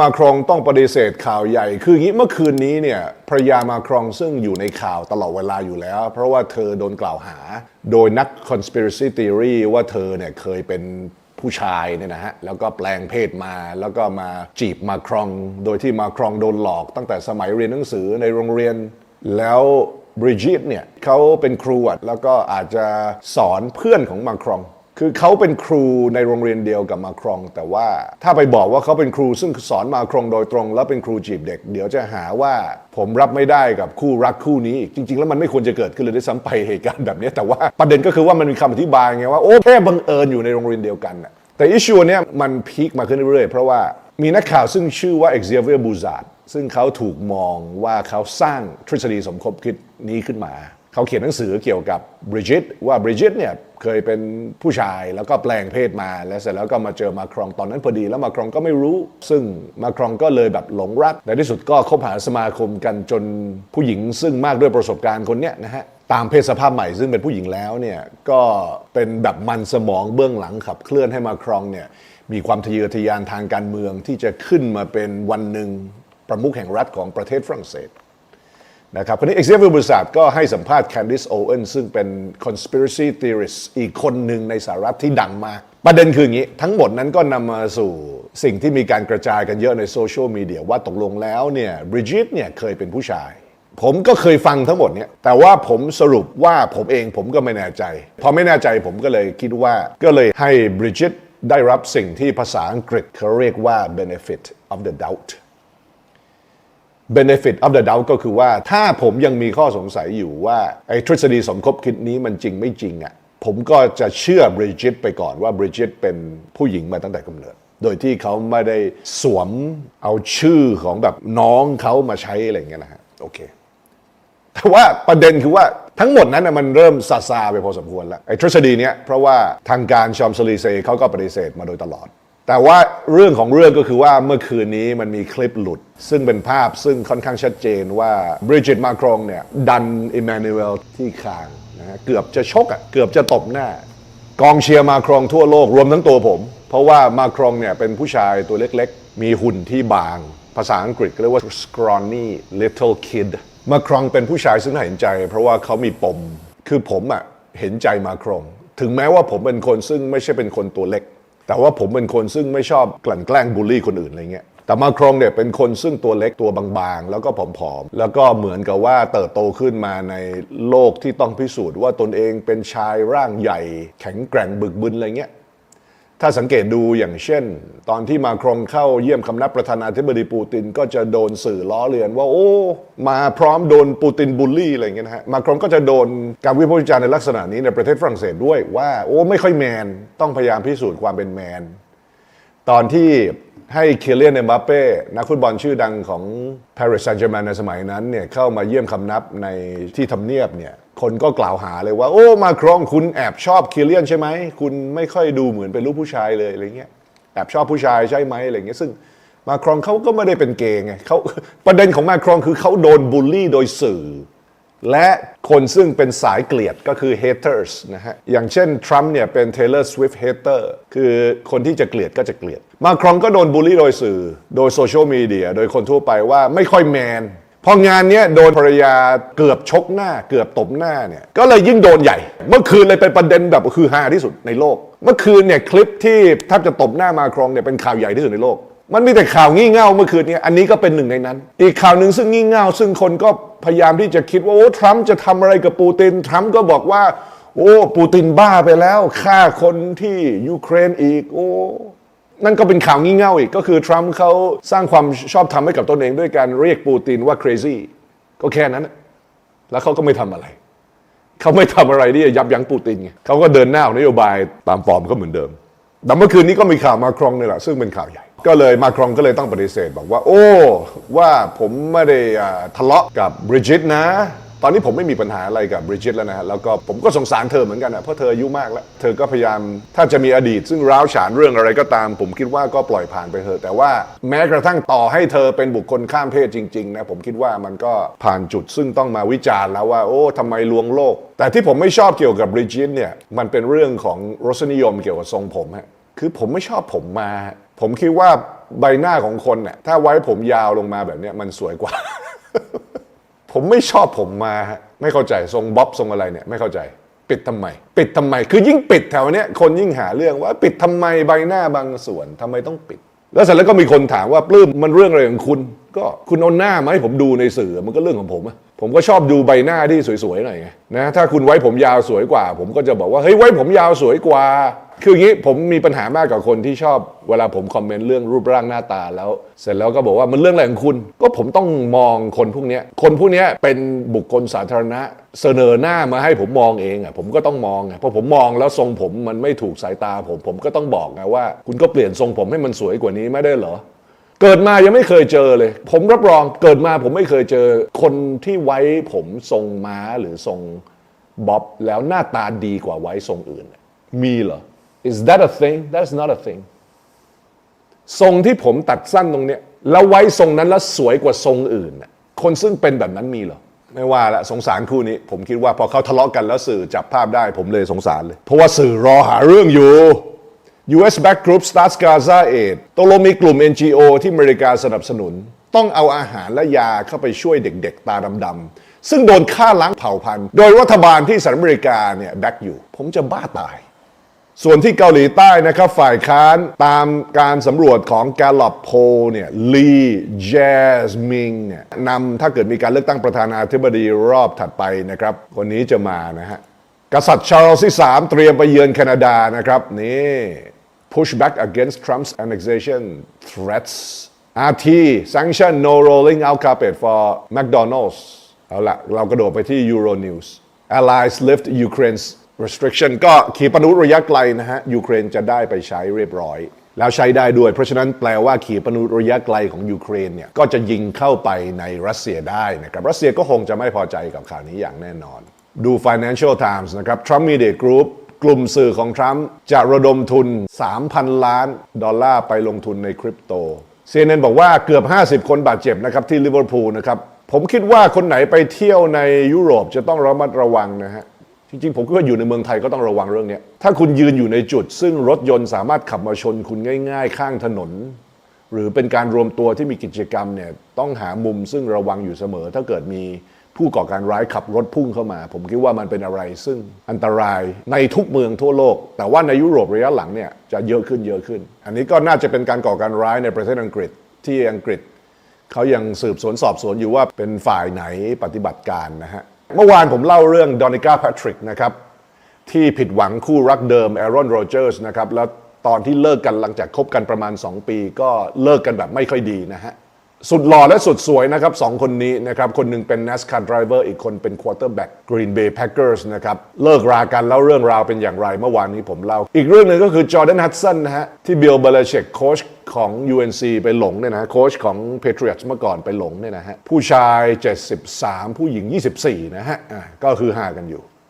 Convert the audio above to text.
มาครองต้องปฏิเสธข่าวใหญ่ คืออย่างนี้เมื่อคืนนี้เนี่ยภรยามาครองซึ่งอยู่ในข่าวตลอดเวลาอยู่แล้ว เพราะว่าเธอโดนกล่าวหา โดยนัก conspiracy theory ว่าเธอเนี่ยเคยเป็นผู้ชายเนี่ยนะฮะแล้วก็แปลงเพศมาแล้วก็มาจีบมาครอง โดยที่มาครองโดนหลอกตั้งแต่สมัยเรียนหนังสือในโรงเรียน แล้วบริจิตเนี่ยเขาเป็นครูอะแล้วก็อาจจะสอนเพื่อนของมาครอง คือเขาเป็นครูในโรงเรียนเดียวกับมาครอง แต่ว่าถ้าไปบอกว่าเขาเป็นครูซึ่งสอนมาครองโดยตรง แล้วเป็นครูจีบเด็ก เดี๋ยวจะหาว่าผมรับไม่ได้กับคู่รักคู่นี้อีกจริง ๆ แล้วมันไม่ควรจะเกิดขึ้นเลยด้วยซ้ำไปเหตุการณ์แบบนี้แต่ว่าประเด็นก็คือว่ามันมีคำอธิบายไงว่าโอ้แค่บังเอิญอยู่ในโรงเรียนเดียวกันแต่อิชูเนี้ยมันพีคมาขึ้นเรื่อยๆเพราะว่ามีนักข่าวซึ่งชื่อว่าเอ็กเซเวียบูซาดซึ่งเขาถูกมองว่าเขาสร้างทฤษฎีสมคบคิดนี้ขึ้นมา เขาเขียนหนังสือเกี่ยวกับบริจิตว่าบริจิตเนี่ยเคยเป็นผู้ชายแล้วก็แปลงเพศมาแล้วเสร็จแล้วก็มาเจอมาครองตอนนั้นพอดีแล้วมาครองก็ไม่รู้ ซึ่งมาครองก็เลยแบบหลงรักในที่สุดก็คบหาสมาคมกันจนผู้หญิงซึ่งมากด้วยประสบการณ์คนเนี้ยนะฮะตามเพศสภาพใหม่ซึ่งเป็นผู้หญิงแล้วเนี่ยก็เป็นแบบมันสมองเบื้องหลังขับเคลื่อนให้มาครองเนี่ยมีความทะเยอทะยานทางการเมืองที่จะขึ้นมาเป็นวันหนึ่งประมุขแห่งรัฐของประเทศฝรั่งเศส นะครับคนนี้เอ็กเซเวอร์บริษัทก็ให้สัมภาษณ์แคนดิสโอเอนซึ่งเป็น conspiracy theorist อีกคนหนึ่งในสหรัฐที่ดังมาก ประเด็นคืออย่างนี้ ทั้งหมดนั้นก็นำมาสู่สิ่งที่มีการกระจายกันเยอะในโซเชียลมีเดียว่าตกลงแล้วเนี่ยบริจิตเนี่ยเคยเป็นผู้ชาย ผมก็เคยฟังทั้งหมดเนี่ยแต่ว่าผมสรุปว่าผมเองผมก็ไม่แน่ใจ พอไม่แน่ใจผมก็เลยคิดว่าก็เลยให้บริจิตได้รับสิ่งที่ภาษาอังกฤษเขาเรียกว่า benefit of the doubt benefit of the doubt ก็คือว่าถ้าผมยังมีข้อสงสัยอยู่ว่าไอ้ทฤษฎีสมคบคิดนี้มันจริงไม่จริงอะ่ะผมก็จะเชื่อบริจิตไปก่อนว่าบริจิตเป็นผู้หญิงมาตั้งแต่กำเนิด โดยที่เขาไม่ได้สวมเอาชื่อของแบบน้องเขามาใช้อะไรเงี้ยนะฮะโอเค แต่ว่าประเด็นคือว่าทั้งหมดนั้นนะมันเริ่มซาซาไปพอสมควรแล้วไอ้ทฤษฎีเนี้ยเพราะว่าทางการชอมสลีเซเขาก็ปฏิเสธมาโดยตลอด แต่ว่าเรื่องของเรื่องก็คือว่าเมื่อคืนนี้มันมีคลิปหลุด ซึ่งเป็นภาพซึ่งค่อนข้างชัดเจนว่าบริจิตมาครองเนี่ย ดันอิมมานูเอลที่คางนะฮะเกือบจะชกอะเกือบจะตบหน้า กองเชียร์มาครองทั่วโลกรวมทั้งตัวผม เพราะว่ามาครองเนี่ยเป็นผู้ชายตัวเล็กๆ มีหุ่นที่บาง ภาษาอังกฤษเรียกว่า scrawny little kid มาครองเป็นผู้ชายซึ่งเห็นใจ เพราะว่าเขามีปมคือผมอะเห็นใจมาครอง ถึงแม้ว่าผมเป็นคนซึ่งไม่ใช่เป็นคนตัวเล็ก แต่ว่าผมเป็นคนซึ่งไม่ชอบกลั่นแกล้งบูลลี่คนอื่นอะไรเงี้ยแต่มาครองเนี่ยเป็นคนซึ่งตัวเล็กตัวบางๆ แล้วก็ผอมๆ แล้วก็เหมือนกับว่าเติบโตขึ้นมาในโลกที่ต้องพิสูจน์ว่าตนเองเป็นชายร่างใหญ่ แข็งแกร่งบึกบึนอะไรเงี้ย ถ้าสังเกตดูอย่างเช่น ตอนที่มาครองเข้าเยี่ยมคำนับประธานาธิบดีปูตินก็จะโดนสื่อล้อเลียนว่าโอ้มาพร้อมโดนปูตินบูลลี่อะไรเงี้ยนะฮะมาครองก็จะโดนการวิพากษ์วิจารณ์ในลักษณะนี้ในประเทศฝรั่งเศสด้วยว่าโอ้ไม่ค่อยแมนต้องพยายามพิสูจน์ความเป็นแมน ตอนที่ ให้เคเลียนเอมบัปเป้นักฟุตบอลชื่อดังของ Paris Saint-Germain ในสมัยนั้นเนี่ยเข้ามาเยี่ยมคำนับในที่ทำเนียบเนี่ยคนก็กล่าวหาเลยว่า โอ้มาครองคุณแอบชอบเคเลียนใช่ไหม คุณไม่ค่อยดูเหมือนเป็นลูกผู้ชายเลยอะไรเงี้ยแอบชอบผู้ชายใช่ไหมอะไรเงี้ยซึ่งมาครองเขาก็ไม่ได้เป็นเกย์ไงเขาประเด็นของมาครองคือเขาโดนบูลลี่โดยสื่อ และคนซึ่งเป็นสายเกลียดก็คือ haters นะฮะ อย่างเช่นทรัมป์เนี่ยเป็น Taylor Swift hater คือคนที่จะเกลียดก็จะเกลียด มาครองก็โดนบูลลี่โดยสื่อ โดยโซเชียลมีเดีย โดยคนทั่วไปว่าไม่ค่อยแมน พองานเนี้ยโดนภรรยาเกือบชกหน้า เกือบตบหน้าเนี่ย ก็เลยยิ่งโดนใหญ่ เมื่อคืนเลยเป็นประเด็นแบบคือฮาที่สุดในโลก เมื่อคืนเนี่ยคลิปที่แทบจะตบหน้ามาครองเนี่ยเป็นข่าวใหญ่ที่สุดในโลก มันมีแต่ข่าวงี่เง่าเมื่อคืนนี้ อันนี้ก็เป็นหนึ่งในนั้น อีกข่าวหนึ่งซึ่งงี่เง่าซึ่งคนก็ พยายามที่จะคิดว่าโอ้ทรัมป์จะทำอะไรกับปูตินทรัมป์ก็บอกว่า โอ้ปูตินบ้าไปแล้วฆ่าคนที่ยูเครนอีก โอ้นั่นก็เป็นข่าวงี่เง่าอีก ก็คือทรัมป์เขาสร้างความชอบธรรมให้กับตนเองด้วยการเรียกปูตินว่า crazy ก็แค่นั้น แล้วเขาก็ไม่ทำอะไร เขาไม่ทำอะไรที่จะยับยั้งปูตินไงเขาก็เดินหน้าออกนโยบายตามฟอร์มก็เหมือนเดิมแต่เมื่อคืนนี้ก็มีข่าวมาครองนี่แหละซึ่งเป็นข่าวใหญ่ ก็เลยมาครองก็เลยต้องปฏิเสธบอกว่า โอ้ว่าผมไม่ได้อ่าทะเลาะกับบริจิตนะ ตอนนี้ผมไม่มีปัญหาอะไรกับบริจิตแล้วนะฮะแล้วก็ผมก็สงสารเธอเหมือนกันนะเพราะเธออายุมากแล้ว เธอก็พยายามถ้าจะมีอดีต ซึ่งร้าวฉานเรื่องอะไรก็ตาม ผมคิดว่าก็ปล่อยผ่านไปเถอะแต่ว่าแม้กระทั่งต่อให้เธอเป็นบุคคลข้ามเพศจริงๆนะผมคิดว่ามันก็ผ่านจุดซึ่งต้องมาวิจารณ์แล้วว่า โอ้ทำไมลวงโลก แต่ที่ผมไม่ชอบเกี่ยวกับบริจิตเนี่ยมันเป็นเรื่องของรสนิยมเกี่ยวกับทรงผมฮะคือผมไม่ชอบผมมา ผมคิดว่าใบหน้าของคนเนี่ยถ้าไว้ผมยาวลงมาแบบเนี้ยมันสวยกว่า ผมไม่ชอบผมมาไม่เข้าใจทรงบ๊อบทรงอะไรเนี่ยไม่เข้าใจ ปิดทำไม ปิดทำไม คือยิ่งปิดแถวเนี้ยคนยิ่งหาเรื่องว่า ปิดทำไมใบหน้าบางส่วนทำไมต้องปิด แล้วเสร็จแล้วก็มีคนถามว่าปลื้มมันเรื่องอะไรของคุณ ก็คุณเอาหน้ามาให้ผมดูในสื่อมันก็เรื่องของผมอะผมก็ชอบดูใบหน้าที่สวยๆหน่อยไงนะถ้าคุณไว้ผมยาวสวยกว่า ผมก็จะบอกว่าเฮ้ยไว้ผมยาวสวยกว่า คืออย่างนี้ผมมีปัญหามากกับคนที่ชอบเวลาผมคอมเมนต์เรื่องรูปร่างหน้าตาแล้ว เสร็จแล้วก็บอกว่ามันเรื่องอะไรของคุณ ก็ผมต้องมองคนพวกเนี้ยคนพวกเนี้ยเป็นบุคคลสาธารณะ เสนอหน้ามาให้ผมมองเองอะผมก็ต้องมองอะเพราะผมมองแล้วทรงผมมันไม่ถูกสายตาผมผมก็ต้องบอกไงว่า คุณก็เปลี่ยนทรงผมให้มันสวยกว่านี้ไม่ได้เหรอ เกิดมายังไม่เคยเจอเลย ผมรับรองเกิดมาผมไม่เคยเจอ คนที่ไว้ผมทรงม้าหรือทรงบ๊อบแล้วหน้าตาดีกว่าไว้ทรงอื่น มีเหรอ is that a thing that's not a thing ทรงที่ผมตัดสั้นตรงเนี้ยแล้วไว้ทรงนั้นแล้วสวยกว่าทรงอื่น คนซึ่งเป็นแบบนั้นมีเหรอ ไม่ว่าละสงสารคู่นี้ ผมคิดว่าพอเขาทะเลาะกันแล้วสื่อจับภาพได้ผมเลยสงสารเลย เพราะว่าสื่อรอหาเรื่องอยู่ US Back Group starts Gaza Aid ตกลงมีกลุ่ม NGO ที่อเมริกาสนับสนุน ต้องเอาอาหารและยาเข้าไปช่วยเด็กๆ ตาดำๆ ซึ่งโดนฆ่าล้างเผ่าพันธุ์ โดยรัฐบาลที่สหรัฐอเมริกาเนี่ยแบ็กอยู่ ผมจะบ้าตาย ส่วนที่เกาหลีใต้นะครับ ฝ่ายค้านตามการสำรวจของ Gallup Poll เนี่ยลีแจสมิงเนี่ยนำถ้าเกิดมีการเลือกตั้งประธานาธิบดีรอบถัดไปนะครับคนนี้จะมานะฮะกษัตริย์ชาร์ลส์ที่3เตรียมไปเยือนแคนาดานะครับนี่ push back against Trump's annexation threats RT sanction no rolling out carpet for McDonald's เอาละเรากระโดดไปที่ Euronews Allies lift Ukraine's restriction ก็ขีปนาวุธระยะไกลนะฮะ ยูเครนจะได้ไปใช้เรียบร้อย แล้วใช้ได้ด้วย เพราะฉะนั้นแปลว่าขีปนาวุธระยะไกลของยูเครนเนี่ย ก็จะยิงเข้าไปในรัสเซียได้นะครับ รัสเซียก็คงจะไม่พอใจกับข่าวนี้อย่างแน่นอน ดู Financial Times นะครับ Trump Media Group กลุ่มสื่อของทรัมป์จะระดมทุน 3,000 ล้านดอลลาร์ไปลงทุนในคริปโต CNN บอกว่าเกือบ 50 คนบาดเจ็บนะครับที่ลิเวอร์พูลนะครับ ผมคิดว่าคนไหนไปเที่ยวในยุโรปจะต้องระมัดระวังนะฮะจริงๆ ผมคิดว่าอยู่ในเมืองไทยก็ต้องระวังเรื่องนี้ถ้าคุณยืนอยู่ในจุด ซึ่งรถยนต์สามารถขับมาชนคุณง่าย ๆ ข้างถนน หรือเป็นการรวมตัวที่มีกิจกรรมเนี่ยต้องหามุมซึ่งระวังอยู่เสมอ ถ้าเกิดมี ผู้ก่อการร้ายขับรถพุ่งเข้ามา ผมคิดว่ามันเป็นอะไรซึ่งอันตรายในทุกเมืองทั่วโลก แต่ว่าในยุโรประยะหลังเนี่ยจะเยอะขึ้นเยอะขึ้น อันนี้ก็น่าจะเป็นการก่อการร้ายในประเทศอังกฤษที่อังกฤษเขายังสืบสวนสอบสวนอยู่ว่าเป็นฝ่ายไหนปฏิบัติการนะฮะเมื่อวานผมเล่าเรื่องดอนิก้าแพทริกนะครับที่ผิดหวังคู่รักเดิมแอรอนโรเจอร์สนะครับแล้วตอนที่เลิกกันหลังจากคบกันประมาณ 2 ปี ก็เลิกกันแบบไม่ค่อยดีนะฮะ สุดหล่อและสุดสวยนะครับสองคนนี้นะครับ คนหนึ่งเป็น NASCAR driver อีกคนเป็น quarterback Green Bay Packers นะครับ เลิกรากันแล้วเรื่องราวเป็นอย่างไรเมื่อวานนี้ผมเล่า อีกเรื่องหนึ่งก็คือจอร์แดนฮัตสันนะฮะ ที่บิลเบลเชกโค้ชของ UNC ไปหลงเนี่ยนะโค้ชของ Patriots เมื่อก่อนไปหลงเนี่ยนะฮะผู้ชาย 73 ผู้หญิง 24 นะฮะอะก็คือหากันอยู่